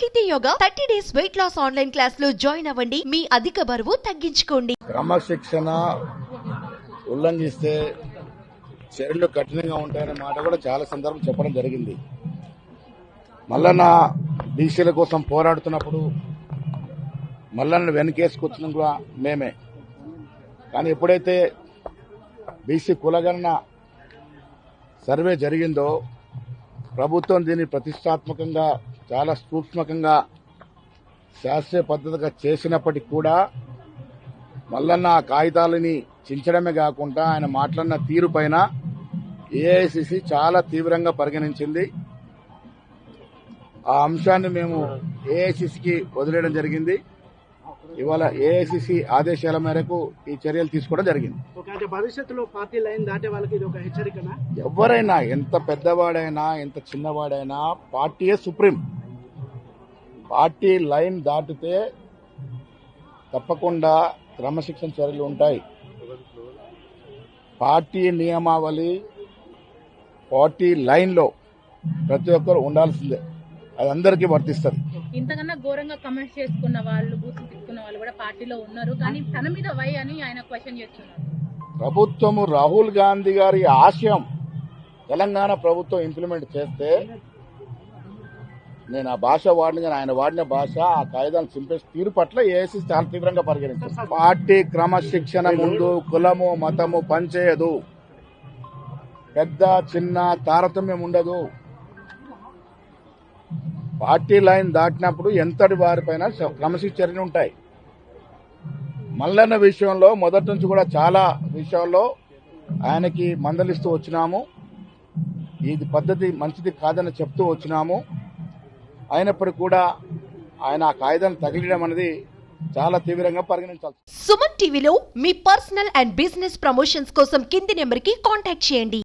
Sahithi yoga thirty days weight loss online క్లాస్లో join అవ్వండి. మీ అధిక బరువు తగ్గించుకోండి. క్రమశిక్షణ ఉల్లంఘిస్తే చర్యలు కఠినంగా ఉంటాయనే మాట కూడా చాలా సందర్భం చెప్పడం జరిగింది. మల్లన్న బీసీల కోసం పోరాడుతున్నప్పుడు మల్లన్న వెనకేసుకొచ్చిన కూడా మేమే. కానీ ఎప్పుడైతే బీసీ కులగణన సర్వే జరిగిందో ప్రభుత్వం దీన్ని ప్రతిష్టాత్మకంగా చాలా సూక్ష్మకంగా శాస్త్రీయ పద్ధతిగా చేసినప్పటికీ కూడా మల్లన్న ఆ కాగితాలని చించడమే కాకుండా ఆయన మాట్లాడిన తీరు పైన ఏఐసిసి చాలా తీవ్రంగా పరిగణించింది. ఆ అంశాన్ని మేము ఏఐసిసికి వదిలేయడం జరిగింది. ఇవాళ ఏఐసిసి ఆదేశాల మేరకు ఈ చర్యలు తీసుకోవడం జరిగింది. భవిష్యత్తులో పార్టీ లైన్ దాటే వాళ్ళకి ఇది ఒక హెచ్చరికనా? ఎవరైనా ఎంత పెద్దవాడైనా ఎంత చిన్నవాడైనా పార్టీయే సుప్రీం. పార్టీ లైన్ దాటితే తప్పకుండా క్రమశిక్షణ చర్యలు ఉంటాయి. పార్టీ నియమావళి పార్టీ లైన్లో ప్రతి ఒక్కరు ఉండాల్సిందే. అది అందరికీ వర్తిస్తుంది. ఇంతకన్నా ఘోరంగా కమెంట్స్ చేసుకున్న వాళ్ళు బూతులు తిట్టుకున్న వాళ్ళు కూడా పార్టీలో ఉన్నారు. కానీ తన మీద వై అని ఆయన క్వశ్చన్ చేస్తున్నారు. ప్రభుత్వము రాహుల్ గాంధీ గారి ఆశయం తెలంగాణ ప్రభుత్వం ఇంప్లిమెంట్ చేస్తే నేను ఆ భాష వాడిన కానీ ఆయన వాడిన భాష ఆ కాగితాలను చింపేసి తీరు పట్ల ఏసీ చాలా తీవ్రంగా పరిగణించారు పార్టీ క్రమశిక్షణ ముందు కులము మతము పనిచేయదు. పెద్ద చిన్న తారతమ్యం ఉండదు. పార్టీ లైన్ దాటినప్పుడు ఎంతటి వారిపైన క్రమశిక్షణ ఉంటాయి. మల్లన్న విషయంలో మొదటి నుంచి కూడా చాలా విషయాల్లో ఆయనకి మందలిస్తూ వచ్చినాము. ఇది పద్ధతి మంచిది కాదని చెప్తూ వచ్చినాము. అయినప్పటికీ కూడా ఆయన ఆ కాగితాన్ని తగిలియడం అనేది చాలా తీవ్రంగా పరిగణించాల్సి సుమన్ టీవీలో మీ పర్సనల్ అండ్ బిజినెస్ ప్రమోషన్స్ కోసం కింది నెంబర్కి కాంటాక్ట్ చేయండి.